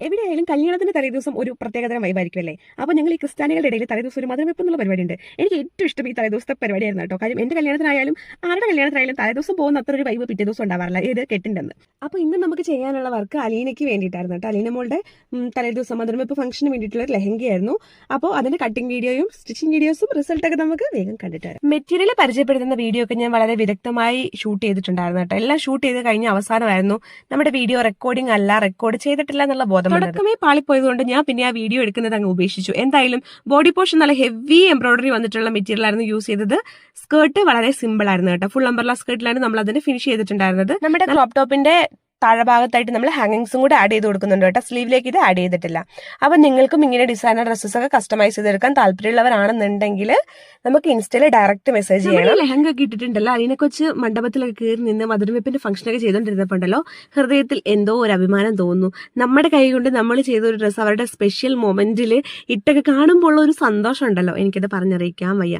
എവിടെയായാലും കല്യാണത്തിന്റെ തലേദിവസം ഒരു പ്രത്യേകതരം വൈബായിരിക്കും അല്ലേ? അപ്പോൾ ഞങ്ങൾ ഈ ക്രിസ്ത്യാനികളുടെ ഇടയിൽ തലേദിവസം ഒരു മധുരം വെപ്പ് എന്നുള്ള പരിപാടിയുണ്ട്. എനിക്ക് ഏറ്റവും ഇഷ്ടം ഈ തലേദിവസത്തെ പരിപാടിയായിരുന്നു കേട്ടോ. കാര്യം എന്റെ കല്യാണത്തിനായാലും ആരുടെ കല്യാണത്തിനായാലും തലേദിവസം പോകുന്ന അത്ര ഒരു വൈബ് പിറ്റേ ദിവസം ഉണ്ടാവാറില്ല. ഇത് കെട്ടിണ്ടെന്ന് അപ്പോൾ ഇന്ന് നമുക്ക് ചെയ്യാനുള്ള വർക്ക് അലീനയ്ക്ക് വേണ്ടിയിട്ടായിരുന്നു കേട്ടോ. അലീന മോളുടെ തലേദിവസം മധുരം വെപ്പ് ഫംഗ്ഷന് വേണ്ടിയിട്ടുള്ള ഒരു ലെഹങ്കയായിരുന്നു. അപ്പോൾ അതിന്റെ കട്ടിംഗ് വീഡിയോയും സ്റ്റിച്ചിങ് വീഡിയോസും റിസൾട്ടൊക്കെ നമുക്ക് വേഗം കണ്ടിട്ട് വരാം. മെറ്റീരിയൽ പരിചയപ്പെടുത്തുന്ന വീഡിയോ ഒക്കെ ഞാൻ വളരെ വിദഗ്ധമായി ഷൂട്ട് ചെയ്തിട്ടുണ്ടായിരുന്നു കേട്ടോ. എല്ലാം ഷൂട്ട് ചെയ്ത് കഴിഞ്ഞ അവസാനമായിരുന്നു. നമ്മുടെ വീഡിയോ റെക്കോർഡിംഗ് അല്ല റെക്കോർഡ് ചെയ്തിട്ടില്ല എന്നുള്ള ബോധം തുടക്കമേ പാളിപ്പോയതുകൊണ്ട് ഞാൻ പിന്നെ ആ വീഡിയോ എടുക്കുന്നത് അങ്ങ് ഉപേക്ഷിച്ചു. എന്തായാലും ബോഡി പോർഷൻ നല്ല ഹെവി എംബ്രോയിഡറി വന്നിട്ടുള്ള മെറ്റീരിയൽ ആയിരുന്നു യൂസ് ചെയ്തത്. സ്കേർട്ട് വളരെ സിമ്പിൾ ആയിരുന്നു കേട്ടോ. ഫുൾ അംബർല സ്കേർട്ടിലാണ് നമ്മൾ അതിന് ഫിനിഷ് ചെയ്തിട്ടുണ്ടായിരുന്നത്. നമ്മുടെ ക്രോപ്പ് ടോപ്പിന്റെ താഴെഭാഗത്തായിട്ട് നമ്മൾ ഹാങ്ങിങ്സും കൂടെ ആഡ് ചെയ്ത് കൊടുക്കുന്നുണ്ട് കേട്ടോ. സ്ലീവിലേക്ക് ഇത് ആഡ് ചെയ്തിട്ടില്ല. അപ്പോൾ നിങ്ങൾക്കും ഇങ്ങനെ ഡിസൈനർ ഡ്രസ്സസ് ഒക്കെ കസ്റ്റമൈസ് ചെയ്തെടുക്കാൻ താല്പര്യമുള്ളവരാണെന്നുണ്ടെങ്കിൽ നമുക്ക് ഇൻസ്റ്റയിൽ ഡയറക്റ്റ് മെസ്സേജ് ചെയ്യണം. ലെഹങ്ക ഒക്കെ ഇട്ടിട്ടുണ്ടല്ലോ. അതിനെ കൊച്ച് മണ്ഡപത്തിലൊക്കെ കയറി നിന്ന് മധുരവെപ്പിന്റെ ഫംഗ്ഷനൊക്കെ ചെയ്തോണ്ടിരുന്നപ്പോണ്ടല്ലോ ഹൃദയത്തിൽ എന്തോ ഒരു അഭിമാനം തോന്നുന്നു. നമ്മുടെ കൈ കൊണ്ട് നമ്മൾ ചെയ്ത ഒരു ഡ്രസ്സ് അവരുടെ സ്പെഷ്യൽ മൊമെന്റിൽ ഇട്ടൊക്കെ കാണുമ്പോൾ ഉള്ള ഒരു സന്തോഷം ഉണ്ടല്ലോ എനിക്കത് പറഞ്ഞറിയിക്കാൻ വയ്യ.